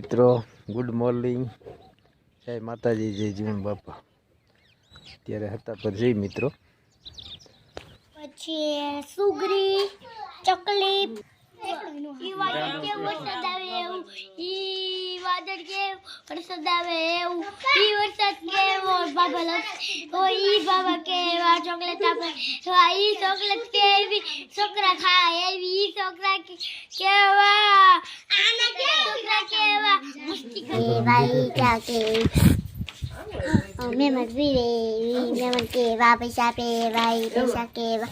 મિત્રો good morning જય માતાજી, જય જીવન બાપા. અત્યારે હતા પર જઈ મિત્રો. કે વરસાદ આવે એવું? ઈ કે વરસાદ આવે એવું? ઓ ઈ બાબા કેવા ચોકલેટ આપે? એવા ઈ ચોકલેટ કેવી? છોકરા ખાય એવી ઈ છોકરા કે- કેવા? છોકરા કરે ભાઈ ક્યાં કે મહેમાન પીવે મહેમાન કેવા પૈસા પેવાય પૈસા કેવા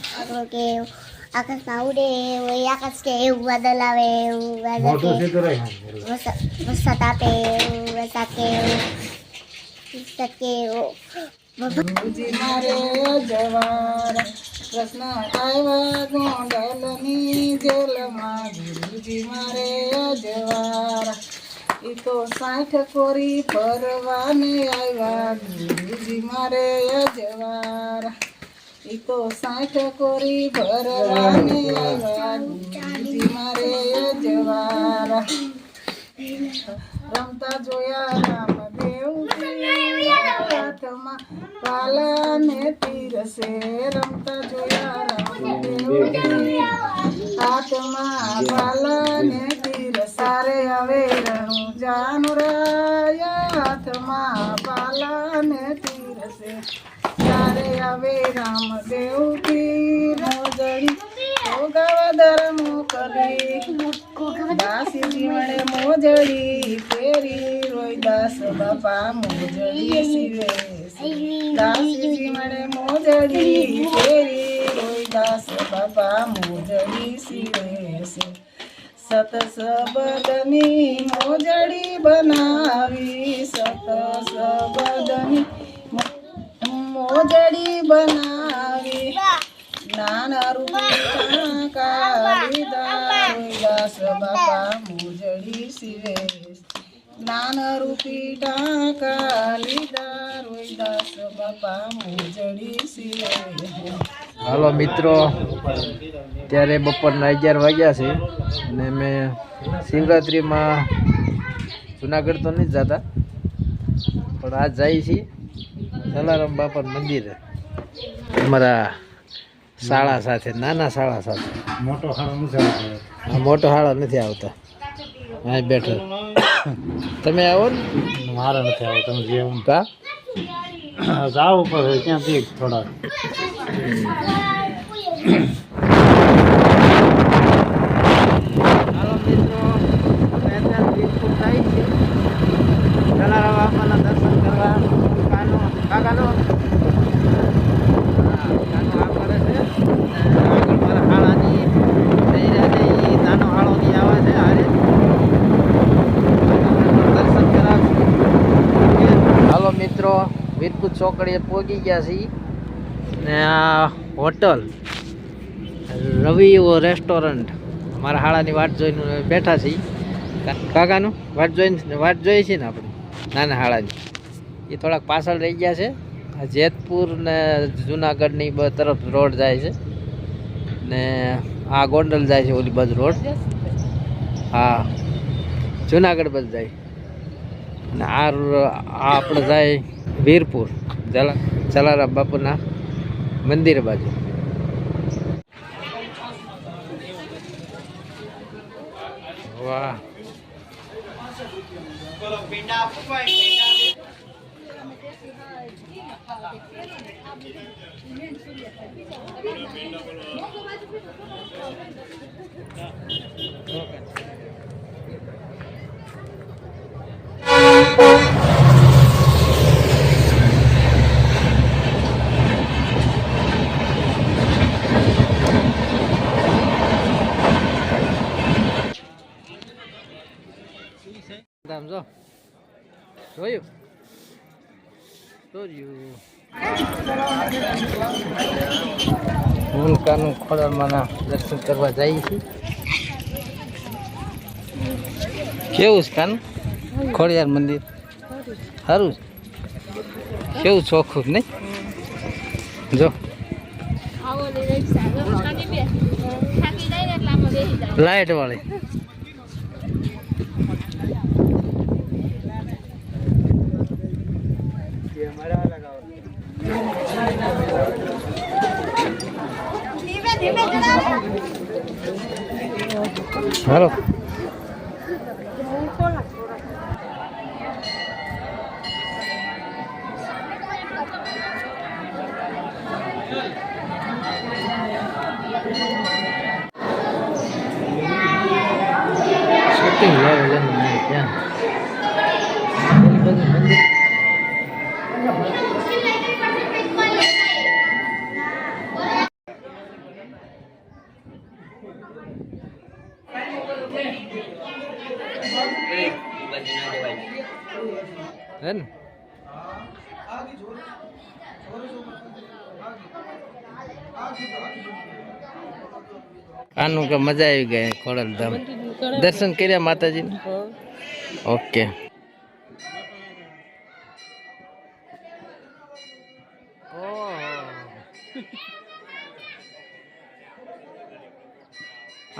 કેવું આકાશમાં ઉડે હોય આકાશ કે એવું વાદળ આવે એવું વાદળ કે વરસાદ આપે વરસાદ કે કે ગુરુજી મારે જવાર ઈ તો સાઠ કોરી ફરવાને આવ્યા. ગુરુજી મારે જવાર ઈ તો સાઠ કોરી ભરવાને આવ્યા. ગુરુજી મારે જવાર રમતા જોયા રામદેવ હાથમાં પાલાને તીરસે રમતા જોયા રામદેવ હાથમાં પાલાને તીરસારે હવે રણું જાનુરાયા હાથમાં પાલાને તીરસે ત્યારે આવે રામદેવ તીર ધર્મ કરી. દાસીજી મળે મોજડી ફેરી રોઈ દાસ બાપા મોજડી શિવે દાસી જીવણે મોજડી ફેરી રોઈ દાસ બાપા મોજડી સીવે છે સત સબદની મોજડી બનાવી સતસબદની મોજડી બનાવી. નાના રૂપી કાળીદાસ બાપા મોજડી શિવે. નાના રૂપી ટાંકા લીધા રોહિદાસ બાપા મોજડી સિવે હાલો મિત્રો ત્યારે બપોરના અગિયાર વાગ્યા છે ને મેં શિવરાત્રિમાં જુનાગઢ તો નથી જતા પણ આજ જાય છીએ જલારામ બાપા મંદિરે. અમારા શાળા સાથે નાના શાળા સાથે. મોટો શાળો મોટો શાળો નથી આવતા. અહીં બેઠો. તમે આવો ને? મારે નથી આવતો તમે જે હું કા જાવ ઉપર ક્યાંથી થોડા મિત્રો વીરપુર ચોકડીએ પહોંચી ગયા છીએ ને આ હોટલ રવિ રેસ્ટોરન્ટ. અમારા હાળાની વાટ જોઈને બેઠા છીએ. કાકાનું? વાટ જોઈને વાટ જોઈએ છીએ ને આપણે? નાના હાળાની. એ થોડાક પાછળ રહી ગયા છે. આ જેતપુર ને જુનાગઢની તરફ રોડ જાય છે. ને આ ગોંડલ જાય છે ઓલી બાજુ રોડ. હા. જુનાગઢ બાજુ જાય. ને આ રો- આ આપણે જાય વીરપુર, જલા, જલારામ બાપુના મંદિર બાજુ વાહ આમ જો જોયું? જોયું ભૂલકાનું ખોડલમાંના દર્શન કરવા જઈએ છીએ કેવું છે કાનું? ખોડિયાર મંદિર. સારું કેવું ચોખ્ખું નહીં? જો. લાઈટ વાળી હાલો. શૂટિંગ લેવલ એમ નહીં ત્યાં બધું મંદિર હે ને આનું કે મજા આવી ગઈ ખોડલધામ. દર્શન કર્યા માતાજી ઓકે.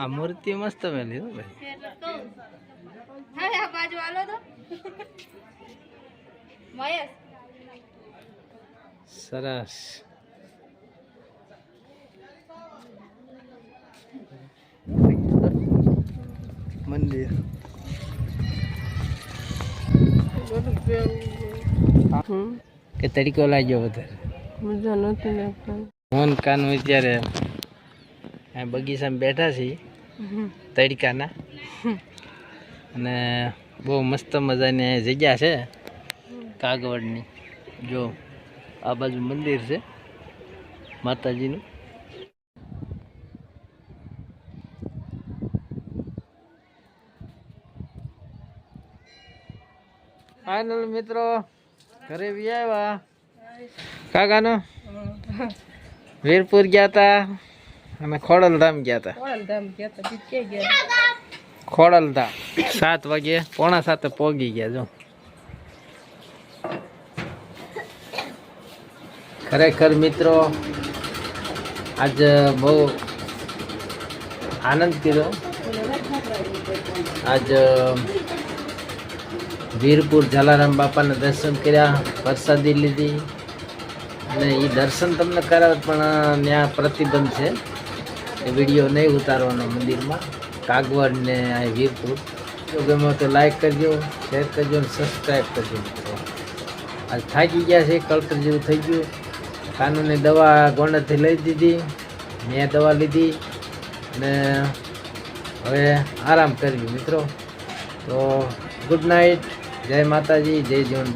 આ મૂર્તિ મસ્ત મેલી હો ભાઈ. હવે આ બાજુ આલો તો. મહેશ સરસ. મંદિર કે તરીકો લાગ્યો વધારે. મજા નથી મોહન કાન અત્યારે બગીચામાં બેઠા છીએ તડકાના. અને બહુ મસ્ત મજાની જગ્યા છે. કાગવડની. જો આ બાજુ મંદિર છે માતાજીનું. ફાઇનલ મિત્રો ઘરે બી આવ્યા. કાકાનો? વીરપુર ગયા તા અને ખોડલધામ ગયા તા. ખોડલધામ. સાત વાગે પોણા સાતે પોગી ગયા જો. ખરેખર મિત્રો, આજ બહુ આનંદ કર્યો. આજ વીરપુર જલારામ બાપાના દર્શન કર્યા, પ્રસાદી લીધી. અને એ દર્શન તમને કરાવે પણ ત્યાં પ્રતિબંધ છે. એ વીડિયો નહીં ઉતારવાનો મંદિરમાં. કાગવડ ને આ વીરપુર. જો ગમે તો લાઈક કરજો શેર કરજો અને સબસ્ક્રાઈબ કરજો મિત્રો. આજ થાકી ગયા છે કલ્ટર જેવું થઈ ગયું. કાનૂની દવા ગોંડલથી લઈ દીધી, મેં દવા લીધી અને હવે આરામ કર્યું મિત્રો. તો ગુડ નાઇટ, જય માતાજી, જય જીવન